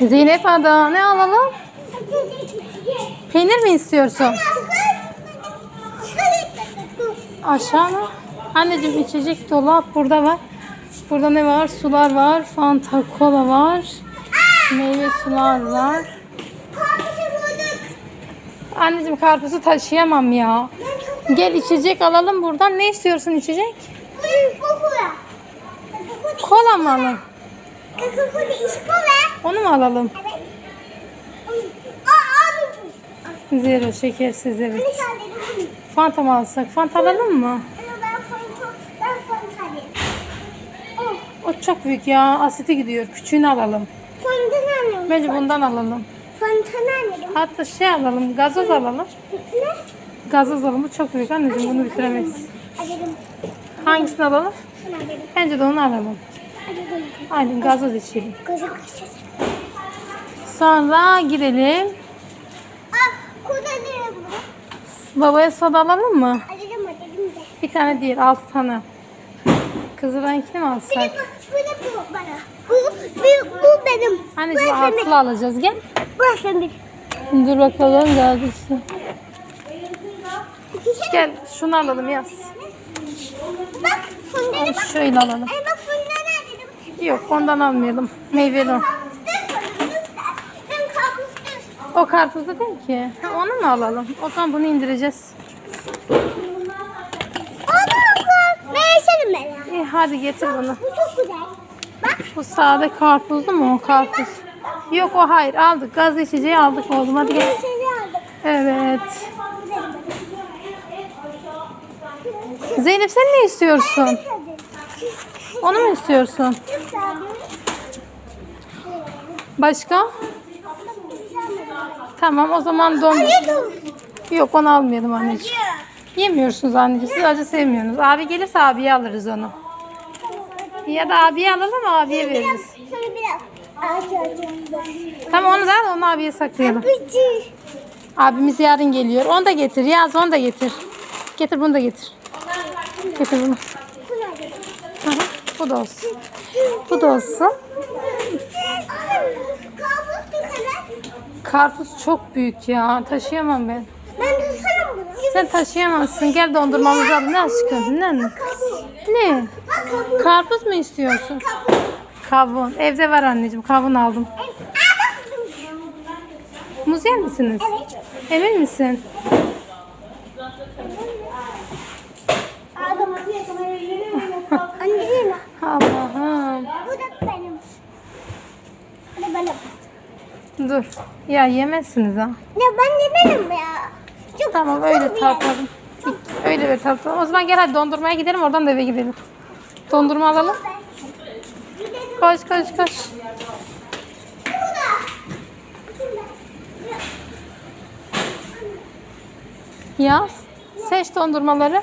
Zeynep Ada ne alalım? Peynir mi istiyorsun? Aşağı mı? Anneciğim içecek dolap burada var. Burada ne var? Sular var. Fanta kola var. Meyve sular var. Anneciğim karpuzu taşıyamam ya. Gel içecek alalım buradan. Ne istiyorsun içecek? Kola mı alalım? Onu mu alalım? Zero şekersiz evet. Fanta mı alsak? Fanta alalım mı? O çok büyük ya. Asiti gidiyor. Küçüğünü alalım. Bence bundan alalım. Hatta şey alalım. Gazoz alalım. Gazoz alalım. Bu çok büyük anneciğim. Bunu bitiremeyiz. Hangisini alalım? Bence de onu alalım. Aynen gazoz içelim. Sonra gidelim. Babaya soda alalım mı? Bir tane değil. Altı tane. Kızılankini mi alsak? Bu, bu, bu benim. Anneciğim benim. altılı alacağız. Gel. Burası benim. Dur bakalım. İki şey. Gel şunu alalım yaz. Bak bak. Şöyle alalım. Ay bak? Yok ondan almayalım. Meyveli o. O karpuzda değil ki. Onu mu alalım? O zaman bunu indireceğiz. Oku. Ben. İyi hadi getir bunu. Bu çok güzel. Bak. Bu sade karpuzlu mu o karpuz? Yok o hayır aldık. Gaz içeceği aldık oğlum hadi gel. Evet. Zeynep sen ne istiyorsun? Onu mu istiyorsun? Başka? Tamam o zaman don. Yok onu almayalım anneciğim. Yemiyorsunuz anneciğim. Siz acı sevmiyorsunuz. Abi gelirse abiye alırız onu. Ya da abiye alalım abiye veririz. Tamam onu da al onu abiye saklayalım. Abimiz yarın geliyor. Onu da getir. Yaz onu da getir. Getir bunu da getir. Getir bunu. Bu da olsun. Bu da olsun. Karpuz çok büyük ya. Taşıyamam ben. Ben tutarım bunu. Sen taşıyamazsın. Gel dondurmamızı al. Ne aşkım? Ne? Ne? Karpuz mu istiyorsun? Kavun. Evde var anneciğim. Kavun aldım. Muz yer misiniz? Emin misin? Aldım. Anneciğim. Allah'ım. Bu da benim. Bu da benim. Dur. Ya yemezsiniz ha. Ya ben yemedim ya. Çok Tamam öyle tartalım. Öyle bir tartalım. O zaman gel hadi dondurmaya gidelim oradan da eve gidelim. Dondurma alalım. Koş koş koş. Yaz. Seç dondurmaları.